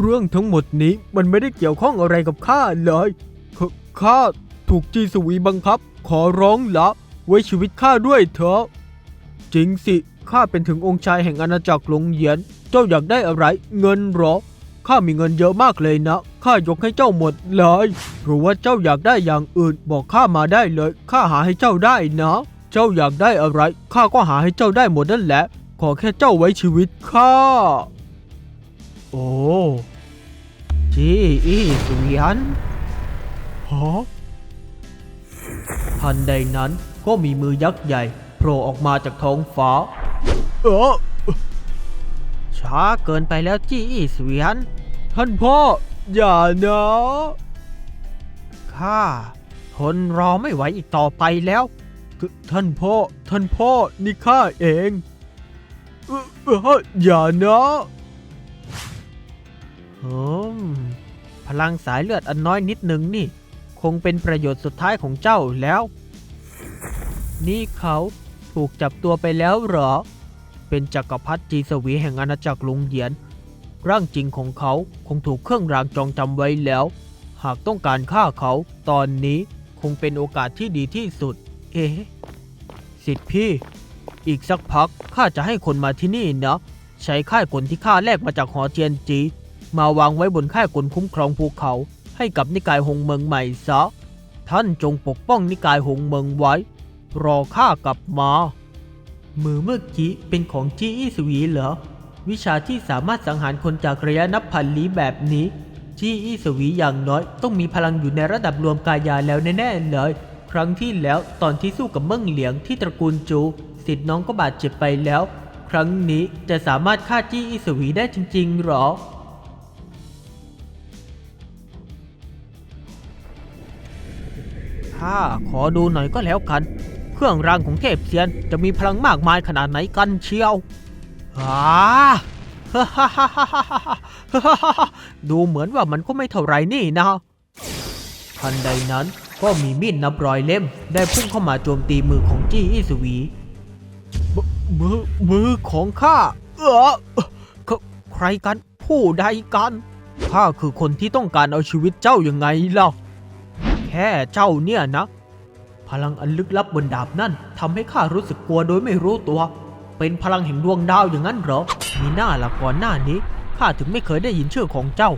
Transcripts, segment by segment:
เรื่องทั้งหมดนี้มันไม่ได้เกี่ยวข้องอะไรกับข้าเลยขข้าถูกจีสวีบังคับ ขอร้องละ ไว้ชีวิตข้าด้วยเถอะ จริงสิข้าเป็นถึงองค์ชายแห่งอาณาจักรหลงเหยียน เจ้าอยากได้อะไร เงินหรอข้ามีเงินเยอะมากเลยนะ ข้ายกให้เจ้าหมดเลย หรือว่าเจ้าอยากได้อย่างอื่น บอกข้ามาได้เลย ข้าหาให้เจ้าได้นะ เจ้าอยากได้อะไร ข้าก็หาให้เจ้าได้หมดนั่นแหละ ขอแค่เจ้าไว้ชีวิตข้า โอ้จีอีเสวียนฮะทันใดนั้นก็มีมือยักษ์ใหญ่โผล่ออกมาจากท้องฟ้า เออช้าเกินไปแล้วจีอีเสวียนท่านพ่อ อย่านะข้าทนรอไม่ไหวอีกต่อไปแล้วทท่านพ่อ ท่านพ่อ นี่ข้าเองออเอออย่านะ อืมพลังสายเลือดอันน้อยนิดหนึ่งนี่ คงเป็นประโยชน์สุดท้ายของเจ้าแล้ว นี่เขาถูกจับตัวไปแล้วเหรอ เป็นจักรพรรดิจีสวีแห่งอาณาจักรลุงเหยียน ร่างจริงของเขาคงถูกเครื่องรางจองจำไว้แล้ว หากต้องการฆ่าเขาตอนนี้คงเป็นโอกาสที่ดีที่สุด เอ๊ะสิทธิพี่ อีกสักพักข้าจะให้คนมาที่นี่นะ ใช้ค่ายกลที่ข้าแลกมาจากหอเจียนจี มาวางไว้บนค่ายกลคุ้มครองภูเขา ให้กับนิกายหงเมืองใหม่ซะ ท่านจงปกป้องนิกายหงเมืองไว้ รอข้ากลับมา มือเมื่อกี้เป็นของจี้อี้สวีเหรอ วิชาที่สามารถสังหารคนจากระยะนับพันลี้แบบนี้ จี้อี้สวีอย่างน้อยต้องมีพลังอยู่ในระดับรวมกายาแล้วแน่ๆเลย ครั้งที่แล้วตอนที่สู้กับเมิ่งเหลียงที่ตระกูลจูสิทธิ์น้องก็บาดเจ็บไปแล้ว ครั้งนี้จะสามารถฆ่าจี้อีสวีได้จริงๆหรอ ข้าขอดูหน่อยก็แล้วกัน เครื่องรางของเทพเซียนจะมีพลังมากมายขนาดไหนกันเชียวฮ่าดูเหมือนว่ามันก็ไม่เท่าไรนี่นะ ทันใดนั้นก็มีมีดนับร้อยเล่ม ได้พุ่งเข้ามาโจมตีมือของจี้อีสวีมือมือของข้า เออใครกันผู้ใดกันข้าคือคนที่ต้องการเอาชีวิตเจ้ายังไงล่ะ ค่เจ้าเนี่ยนะ พลังอันลึกลับบนดาบนั่นทำให้ข้ารู้สึกกลัวโดยไม่รู้ตัว เป็นพลังแห่งดวงดาวอย่างนั้นเหรอ มีหน้าละก่อนหน้านี้ข้าถึงไม่เคยได้ยินชื่อของเจ้า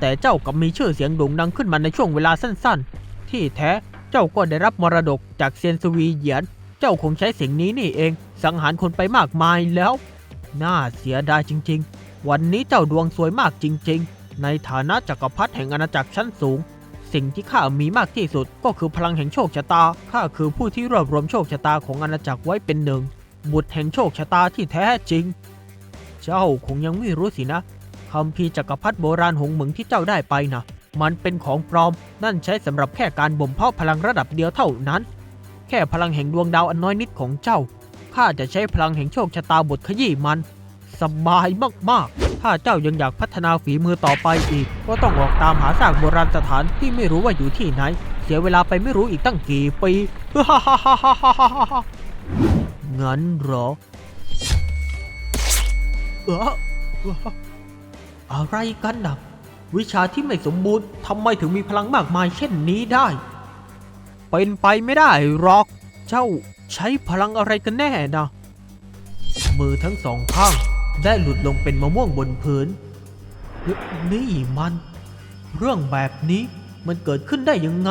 แต่เจ้ากลับมีชื่อเสียงโด่งดังขึ้นมาในช่วงเวลาสั้นๆ ที่แท้เจ้าก็ได้รับมรดกจากเซียนสวีเหยียน เจ้าคงใช้เสิ่งนี้นี่เอง สังหารคนไปมากมายแล้ว น่าเสียดายจริง ๆ วันนี้เจ้าดวงสวยมากจริง ๆ ในฐานะจักรพรรดิแห่งอาณาจักรชั้นสูง สิ่งที่ข้ามีมากที่สุดก็คือพลังแห่งโชคชะตา ข้าคือผู้ที่รวบรวมโชคชะตาของอาณาจักรไว้เป็นหนึ่ง บุตรแห่งโชคชะตาที่แท้จริง เจ้าคงยังไม่รู้สินะคำพีจักรพรรดิโบราณหงเหมึงที่เจ้าได้ไปนะ มันเป็นของปลอม นั่นใช้สำหรับแค่การบ่มเพาะพลังระดับเดียวเท่านั้น แค่พลังแห่งดวงดาวอันน้อยนิดของเจ้า ข้าจะใช้พลังแห่งโชคชะตาบทขยี้มัน สบายมากๆ ถ้าเจ้ายังอยากพัฒนาฝีมือต่อไปอีก ก็ต้องออกตามหาซากโบราณสถานที่ไม่รู้ว่าอยู่ที่ไหน เสียเวลาไปไม่รู้อีกตั้งกี่ปีงั้นหรอเออเอออะไรกันนะวิชาที่ไม่สมบูรณ์ทำไมถึงมีพลังมากมายเช่นนี้ได้ เป็นไปไม่ได้หรอก เจ้าใช้พลังอะไรกันแน่นะ มือทั้งสองข้าง ได้หลุดลงเป็นมะม่วงบนพื้นนนี่มัน เรื่องแบบนี้มันเกิดขึ้นได้ยังไง